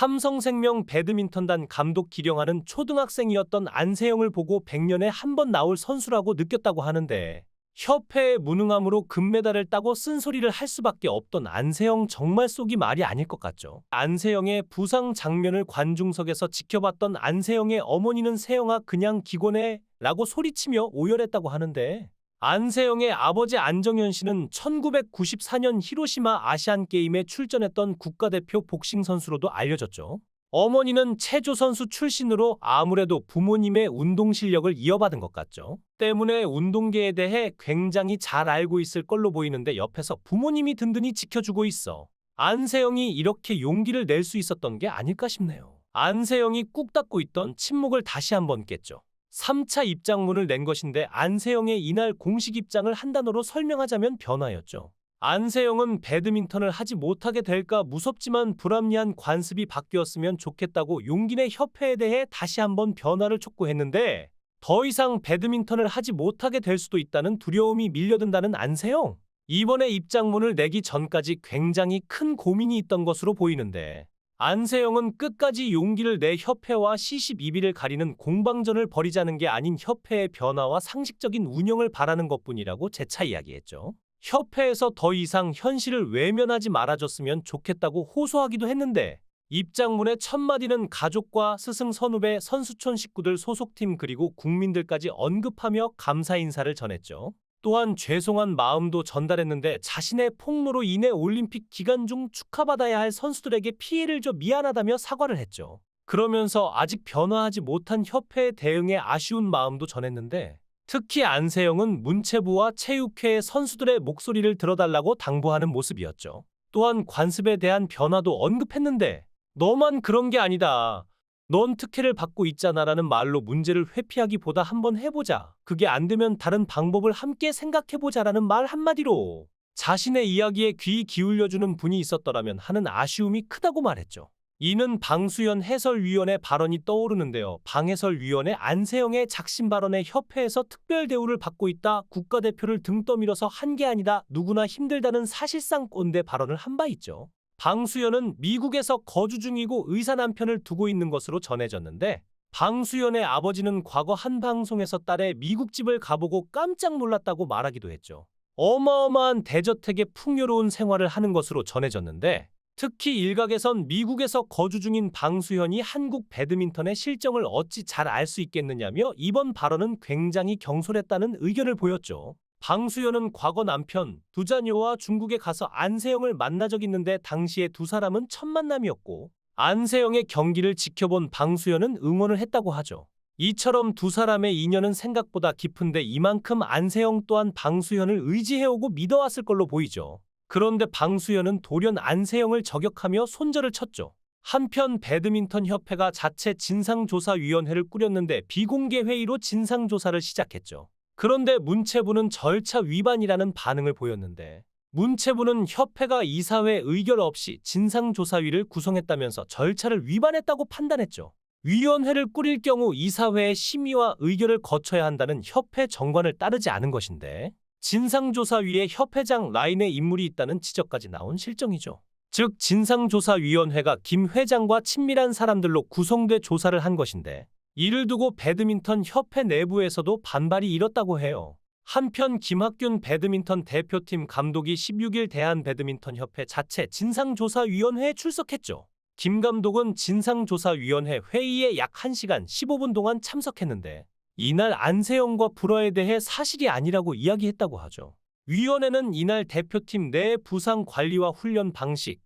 삼성생명 배드민턴단 감독 기령하는 초등학생이었던 안세영을 보고 100년에 한 번 나올 선수라고 느꼈다고 하는데 협회의 무능함으로 금메달을 따고 쓴소리를 할 수밖에 없던 안세영 정말 속이 말이 아닐 것 같죠. 안세영의 부상 장면을 관중석에서 지켜봤던 안세영의 어머니는 세영아 그냥 기곤해 라고 소리치며 오열했다고 하는데 안세영의 아버지 안정현 씨는 1994년 히로시마 아시안 게임에 출전했던 국가대표 복싱 선수로도 알려졌죠. 어머니는 체조 선수 출신으로 아무래도 부모님의 운동 실력을 이어받은 것 같죠. 때문에 운동계에 대해 굉장히 잘 알고 있을 걸로 보이는데 옆에서 부모님이 든든히 지켜주고 있어. 안세영이 이렇게 용기를 낼 수 있었던 게 아닐까 싶네요. 안세영이 꾹 닫고 있던 침묵을 다시 한번 깼죠. 3차 입장문을 낸 것인데 안세영의 이날 공식 입장을 한 단어로 설명하자면 변화였죠. 안세영은 배드민턴을 하지 못하게 될까 무섭지만 불합리한 관습이 바뀌었으면 좋겠다고 용기내 협회에 대해 다시 한번 변화를 촉구했는데 더 이상 배드민턴을 하지 못하게 될 수도 있다는 두려움이 밀려든다는 안세영. 이번에 입장문을 내기 전까지 굉장히 큰 고민이 있던 것으로 보이는데 안세영은 끝까지 용기를 내 협회와 시시비비를 가리는 공방전을 벌이자는 게 아닌 협회의 변화와 상식적인 운영을 바라는 것뿐이라고 재차 이야기했죠. 협회에서 더 이상 현실을 외면하지 말아줬으면 좋겠다고 호소하기도 했는데 입장문의 첫 마디는 가족과 스승 선후배 선수촌 식구들 소속팀 그리고 국민들까지 언급하며 감사 인사를 전했죠. 또한 죄송한 마음도 전달했는데 자신의 폭로로 인해 올림픽 기간 중 축하받아야 할 선수들에게 피해를 줘 미안하다며 사과를 했죠. 그러면서 아직 변화하지 못한 협회의 대응에 아쉬운 마음도 전했는데 특히 안세영은 문체부와 체육회의 선수들의 목소리를 들어달라고 당부하는 모습이었죠. 또한 관습에 대한 변화도 언급했는데 너만 그런 게 아니다. 넌 특혜를 받고 있잖아라는 말로 문제를 회피하기보다 한번 해보자. 그게 안 되면 다른 방법을 함께 생각해보자라는 말 한마디로 자신의 이야기에 귀 기울여주는 분이 있었더라면 하는 아쉬움이 크다고 말했죠. 이는 방수연 해설위원의 발언이 떠오르는데요. 방해설위원의 안세영의 작심 발언에 협회에서 특별 대우를 받고 있다. 국가대표를 등 떠밀어서 한 게 아니다. 누구나 힘들다는 사실상 꼰대 발언을 한 바 있죠. 방수연은 미국에서 거주 중이고 의사 남편을 두고 있는 것으로 전해졌는데 방수연의 아버지는 과거 한 방송에서 딸의 미국 집을 가보고 깜짝 놀랐다고 말하기도 했죠. 어마어마한 대저택의 풍요로운 생활을 하는 것으로 전해졌는데 특히 일각에선 미국에서 거주 중인 방수현이 한국 배드민턴의 실정을 어찌 잘 알 수 있겠느냐며 이번 발언은 굉장히 경솔했다는 의견을 보였죠. 방수연은 과거 남편 두 자녀와 중국에 가서 안세영을 만나 적 있는데 당시에 두 사람은 첫 만남이었고 안세영의 경기를 지켜본 방수연은 응원을 했다고 하죠. 이처럼 두 사람의 인연은 생각보다 깊은데 이만큼 안세영 또한 방수연을 의지해오고 믿어왔을 걸로 보이죠. 그런데 방수연은 돌연 안세영을 저격하며 손절을 쳤죠. 한편 배드민턴 협회가 자체 진상조사위원회를 꾸렸는데 비공개 회의로 진상조사를 시작했죠. 그런데 문체부는 절차 위반이라는 반응을 보였는데 문체부는 협회가 이사회 의결 없이 진상조사위를 구성했다면서 절차를 위반했다고 판단했죠. 위원회를 꾸릴 경우 이사회의 심의와 의결을 거쳐야 한다는 협회 정관을 따르지 않은 것인데 진상조사위에 협회장 라인의 인물이 있다는 지적까지 나온 실정이죠. 즉 진상조사위원회가 김 회장과 친밀한 사람들로 구성돼 조사를 한 것인데 이를 두고 배드민턴 협회 내부에서도 반발이 일었다고 해요. 한편 김학균 배드민턴 대표팀 감독이 16일 대한배드민턴협회 자체 진상조사위원회에 출석했죠. 김 감독은 진상조사위원회 회의에 약 1시간 15분 동안 참석했는데 이날 안세영과 불화에 대해 사실이 아니라고 이야기했다고 하죠. 위원회는 이날 대표팀 내 부상 관리와 훈련 방식,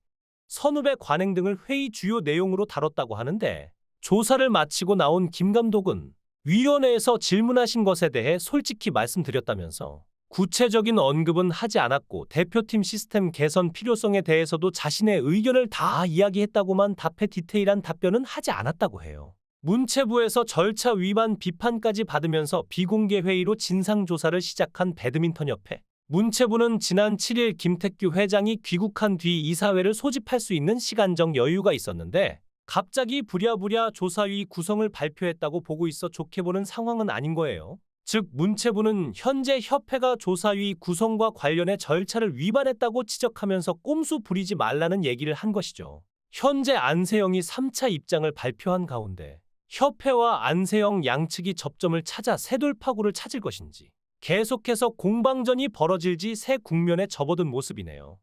선후배 관행 등을 회의 주요 내용으로 다뤘다고 하는데 조사를 마치고 나온 김 감독은 위원회에서 질문하신 것에 대해 솔직히 말씀드렸다면서 구체적인 언급은 하지 않았고 대표팀 시스템 개선 필요성에 대해서도 자신의 의견을 다 이야기했다고만 답해 디테일한 답변은 하지 않았다고 해요. 문체부에서 절차 위반 비판까지 받으면서 비공개 회의로 진상조사를 시작한 배드민턴협회. 문체부는 지난 7일 김택규 회장이 귀국한 뒤 이사회를 소집할 수 있는 시간적 여유가 있었는데 갑자기 부랴부랴 조사위 구성을 발표했다고 보고 있어 좋게 보는 상황은 아닌 거예요. 즉 문체부는 현재 협회가 조사위 구성과 관련해 절차를 위반했다고 지적하면서 꼼수 부리지 말라는 얘기를 한 것이죠. 현재 안세영이 3차 입장을 발표한 가운데 협회와 안세영 양측이 접점을 찾아 새 돌파구를 찾을 것인지 계속해서 공방전이 벌어질지 새 국면에 접어든 모습이네요.